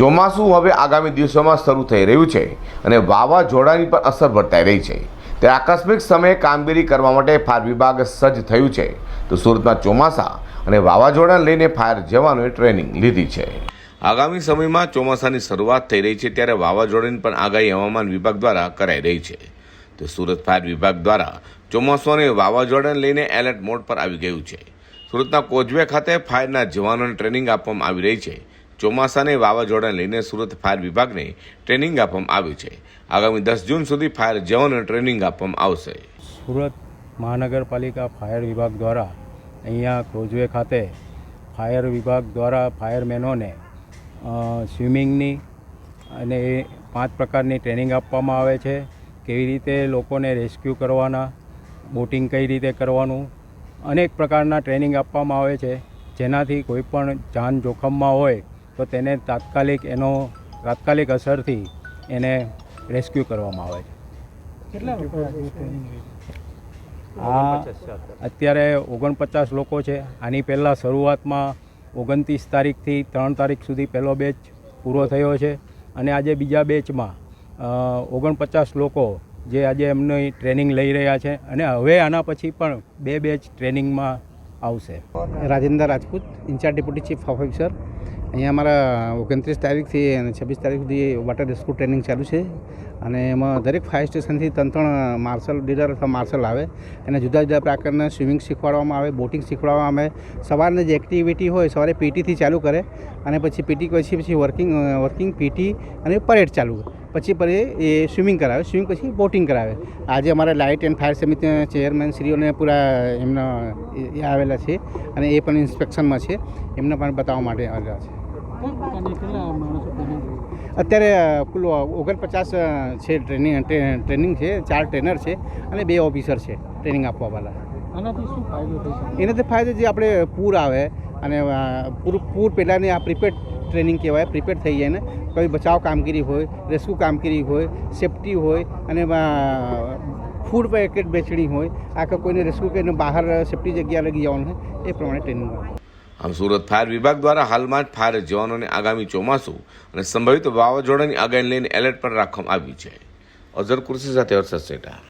ચોમાસું હવે આગામી દિવસોમાં શરૂ થઈ રહ્યું છે અને વાવાઝોડાની પણ અસર વર્તાઈ રહી છે. ત્યારે આકસ્મિક સમયે કામગીરી કરવા માટે ફાયર વિભાગ સજ્જ થયું છે. તો સુરતમાં ચોમાસા અને વાવાઝોડાને લઈને ફાયર જવાનોએ ટ્રેનિંગ લીધી છે. આગામી સમયમાં ચોમાસાની શરૂઆત થઈ રહી છે ત્યારે વાવાઝોડાની પણ આગાહી હવામાન વિભાગ દ્વારા કરાઈ રહી છે. તો સુરત ફાયર વિભાગ દ્વારા ચોમાસું અને વાવાઝોડાને લઈને એલર્ટ મોડ પર આવી ગયું છે. સુરતના કોજવે ખાતે ફાયરના જવાનોને ટ્રેનિંગ આપવામાં આવી રહી છે. ચોમાસાને વાવાઝોડાને લઈને સુરત ફાયર વિભાગને ટ્રેનિંગ આપવામાં આવ્યું છે. આગામી દસ જૂન સુધી ફાયર જવાનોને ટ્રેનિંગ આપવામાં આવશે. સુરત મહાનગરપાલિકા ફાયર વિભાગ દ્વારા અહીંયા ક્રોઝવે ખાતે ફાયર વિભાગ દ્વારા ફાયરમેનોને સ્વિમિંગની અને પાંચ પ્રકારની ટ્રેનિંગ આપવામાં આવે છે. કેવી રીતે લોકોને રેસ્ક્યુ કરવાના, બોટિંગ કઈ રીતે કરવાનું, અનેક પ્રકારના ટ્રેનિંગ આપવામાં આવે છે. જેનાથી કોઈ પણ જાન જોખમમાં હોય તો તેને તાત્કાલિક એનો તાત્કાલિક અસરથી એને રેસ્ક્યુ કરવામાં આવે છે. આ અત્યારે ઓગણપચાસ લોકો છે. આની પહેલાં શરૂઆતમાં ઓગણત્રીસ તારીખથી ત્રણ તારીખ સુધી પહેલો બેચ પૂરો થયો છે અને આજે બીજા બેચમાં ઓગણપચાસ લોકો જે આજે એમની ટ્રેનિંગ લઈ રહ્યા છે. અને હવે આના પછી પણ બે બેચ ટ્રેનિંગમાં આવશે. Rajendra Rajput, in-charge deputy chief officer. અહીંયા અમારા ઓગણત્રીસ તારીખથી અને છવ્વીસ તારીખ સુધી વોટર રેસ્ક્યુ ટ્રેનિંગ ચાલુ છે. અને એમાં દરેક ફાયર સ્ટેશનથી ત્રણ ત્રણ માર્શલ લીડર અથવા માર્શલ આવે. એને જુદા જુદા પ્રકારના સ્વિમિંગ શીખવાડવામાં આવે, બોટિંગ શીખવાડવામાં આવે. સવારની જે એક્ટિવિટી હોય, સવારે પીટીથી ચાલુ કરે. અને પછી પીટી પછી પછી વર્કિંગ વર્કિંગ પીટી અને પરેડ ચાલુ. પછી પછી એ સ્વિમિંગ કરાવે સ્વિમિંગ પછી બોટિંગ કરાવે. આજે અમારા લાઇટ એન્ડ ફાયર સમિતિના ચેરમેન શ્રીઓને પૂરા એમના એ આવેલા છે અને એ પણ ઇન્સ્પેક્શનમાં છે. એમને પણ બતાવવા માટે આવેલા છે. અત્યારે કુલ ઓગણપચાસ છે ટ્રેનિંગ ટ્રેનિંગ છે ચાર ટ્રેનર છે અને બે ઓફિસર છે ટ્રેનિંગ આપવાવાળા એનાથી ફાયદો જે આપણે પૂર આવે અને પૂર પૂર પહેલાંની આ પ્રિપેડ ટ્રેનિંગ કહેવાય પ્રિપેર થઈ જાય ને. કોઈ બચાવ કામગીરી હોય રેસ્ક્યુ કામગીરી હોય સેફટી હોય અને ફૂડ પેકેટ વેચણી હોય આ કે કોઈને રેસ્ક્યુ કરીને બહાર સેફટી જગ્યા લગી જવાનું હોય, એ પ્રમાણે ટ્રેનિંગ હોય. આમ સુરત ફાયર વિભાગ દ્વારા હાલમાં જ ફાયર જવાનોને આગામી ચોમાસું અને સંભવિત વાવાઝોડાની આગાહી લઈને એલર્ટ પર રાખવામાં આવ્યું છે. અઝર કુર્સી સાથે હર્ષદ સેટા